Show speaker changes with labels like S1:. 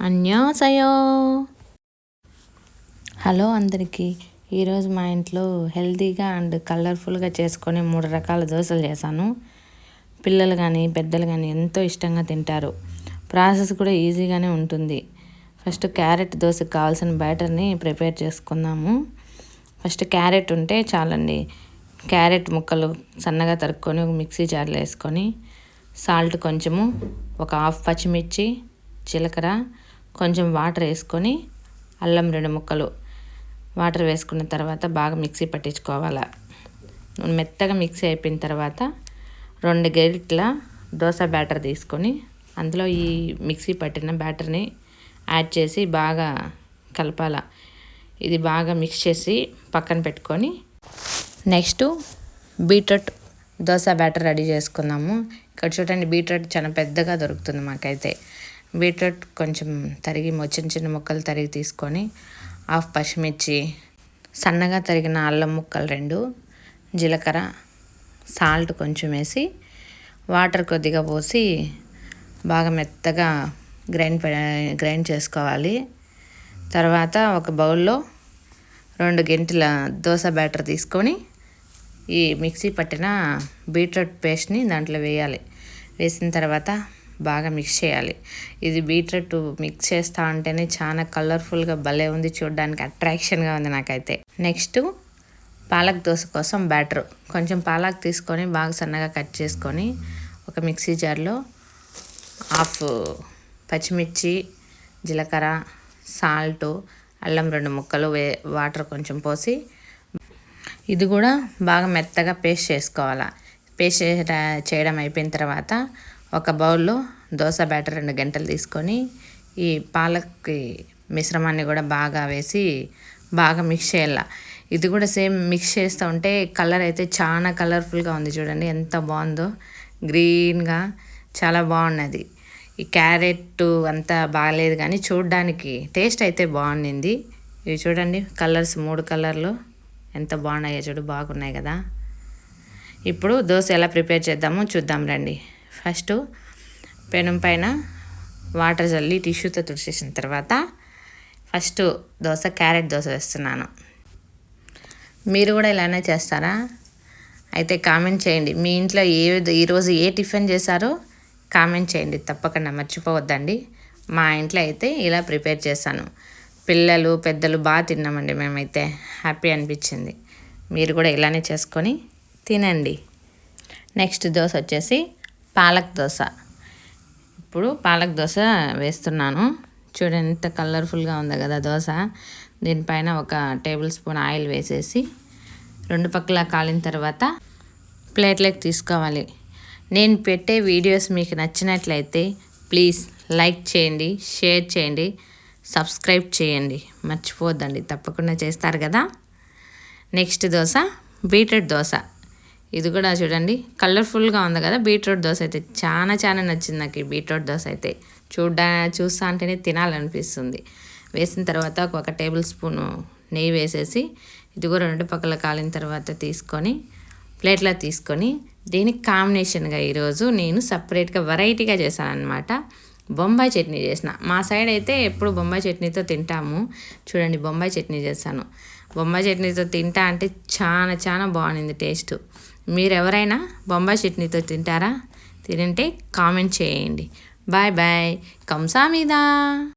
S1: అన్యాసయో hello అందరికీ. ఈరోజు మా ఇంట్లో హెల్తీగా అండ్ కలర్ఫుల్గా చేసుకొని మూడు రకాల దోశలు చేశాను. పిల్లలు కానీ పెద్దలు కానీ ఎంతో ఇష్టంగా తింటారు. ప్రాసెస్ కూడా ఈజీగానే ఉంటుంది. ఫస్ట్ క్యారెట్ దోశకు కావాల్సిన బ్యాటర్ని ప్రిపేర్ చేసుకుందాము. ఫస్ట్ క్యారెట్ ఉంటే చాలండి. క్యారెట్ ముక్కలు సన్నగా తరుక్కొని ఒక మిక్సీ జార్లో వేసుకొని సాల్ట్ కొంచెము ఒక హాఫ్ పచ్చిమిర్చి జీలకర్ర కొంచెం వాటర్ వేసుకొని అల్లం రెండు ముక్కలు వాటర్ వేసుకున్న తర్వాత బాగా మిక్సీ పట్టించుకోవాలి. మెత్తగా మిక్సీ అయిపోయిన తర్వాత రెండు గెరిట్ల దోశ బ్యాటర్ తీసుకొని అందులో ఈ మిక్సీ పట్టిన బ్యాటర్ని యాడ్ చేసి బాగా కలపాల. ఇది బాగా మిక్స్ చేసి పక్కన పెట్టుకొని next beetroot dosa batter ready చేసుకుందాము. ఇక్కడ చూడండి బీట్రూట్ చాలా పెద్దగా దొరుకుతుంది మాకైతే. బీట్రూట్ కొంచెం తరిగి చిన్న చిన్న ముక్కలు తరిగి తీసుకొని హాఫ్ పచ్చిమిర్చి సన్నగా తరిగిన అల్లం ముక్కలు రెండు జీలకర్ర సాల్ట్ కొంచెం వేసి వాటర్ కొద్దిగా పోసి బాగా మెత్తగా గ్రైండ్ గ్రైండ్ చేసుకోవాలి. తర్వాత ఒక బౌల్లో రెండు గంటల దోశ బ్యాటర్ తీసుకొని ఈ మిక్సీ పట్టిన బీట్రూట్ పేస్ట్ని దాంట్లో వేయాలి. వేసిన తర్వాత బాగా మిక్స్ చేయాలి. ఇది బీట్రూట్ మిక్స్ చేస్తా ఉంటేనే చాలా కలర్ఫుల్గా భలే ఉంది చూడడానికి అట్రాక్షన్గా ఉంది నాకైతే. నెక్స్ట్ పాలక్ దోశ కోసం బ్యాటర్ కొంచెం పాలక్ తీసుకొని బాగా సన్నగా కట్ చేసుకొని ఒక మిక్సీ జార్లో హాఫ్ పచ్చిమిర్చి జీలకర్ర సాల్ట్ అల్లం రెండు ముక్కలు వే వాటర్ కొంచెం పోసి ఇది కూడా బాగా మెత్తగా పేస్ట్ చేసుకోవాలి. పేస్ట్ చేయడం అయిపోయిన తర్వాత ఒక బౌల్లో దోశ బ్యాటర్ రెండు గంటలు తీసుకొని ఈ పాలకి మిశ్రమాన్ని కూడా బాగా వేసి బాగా మిక్స్ చేయాల. ఇది కూడా సేమ్ మిక్స్ చేస్తూ ఉంటే కలర్ అయితే చాలా కలర్ఫుల్గా ఉంది చూడండి ఎంత బాగుందో. గ్రీన్గా చాలా బాగున్నది. ఈ క్యారెట్ అంతా బాగాలేదు కానీ చూడడానికి టేస్ట్ అయితే బాగుండింది. ఇవి చూడండి కలర్స్ మూడు కలర్లు ఎంత బాగున్నాయో చూడు బాగున్నాయి కదా. ఇప్పుడు దోశ ఎలా ప్రిపేర్ చేద్దామో చూద్దాం రండి. ఫస్ట్ పెనం పైన వాటర్ చల్లి టిష్యూతో తుడిచేసిన తర్వాత ఫస్ట్ దోశ క్యారెట్ దోశ వేస్తున్నాను. మీరు కూడా ఇలానే చేస్తారా? అయితే కామెంట్ చేయండి. మీ ఇంట్లో ఏ ఈరోజు ఏ టిఫిన్ చేశారో కామెంట్ చేయండి. తప్పకుండా మర్చిపోవద్దండి. మా ఇంట్లో అయితే ఇలా ప్రిపేర్ చేశాను. పిల్లలు పెద్దలు బాగా తిన్నామండి మేమైతే. హ్యాపీ అనిపించింది. మీరు కూడా ఇలానే చేసుకొని తినండి. నెక్స్ట్ దోశ వచ్చేసి పాలక్ దోశ. ఇప్పుడు పాలక్ దోశ వేస్తున్నాను. చూడండి ఎంత కలర్ఫుల్గా ఉంది కదా దోశ. దీనిపైన ఒక టేబుల్ స్పూన్ ఆయిల్ వేసేసి రెండు పక్కల కాలిన తర్వాత ప్లేట్లోకి తీసుకోవాలి. నేను పెట్టే వీడియోస్ మీకు నచ్చినట్లయితే ప్లీజ్ లైక్ చేయండి షేర్ చేయండి సబ్స్క్రైబ్ చేయండి. మర్చిపోద్దండి తప్పకుండా చేస్తారు కదా. Next dosa beetroot dosa. ఇది కూడా చూడండి. కలర్ఫుల్గా ఉంది కదా బీట్రూట్ దోశ అయితే. చాలా చాలా నచ్చింది నాకు ఈ బీట్రూట్ దోశ అయితే. చూడ్డా చూస్తా అంటేనే తినాలనిపిస్తుంది. వేసిన తర్వాత ఒక టేబుల్ స్పూను నెయ్యి వేసేసి ఇది కూడా రెండు పక్కల కాలిన తర్వాత తీసుకొని ప్లేట్లో తీసుకొని దీనికి కాంబినేషన్గా ఈరోజు నేను సపరేట్గా వెరైటీగా చేశాను అనమాట బొంబాయి చట్నీ చేసిన. మా సైడ్ అయితే ఎప్పుడు బొంబాయి చట్నీతో తింటాము. చూడండి బొంబాయి చట్నీ చేశాను. బొంబాయి చట్నీతో తింటా అంటే చాలా చాలా బాగుంది టేస్ట్. మీరు ఎవరైనా బొంబాయి చట్నీతో తింటారా? తింటే కామెంట్ చేయండి. Bye bye. కంసా మీద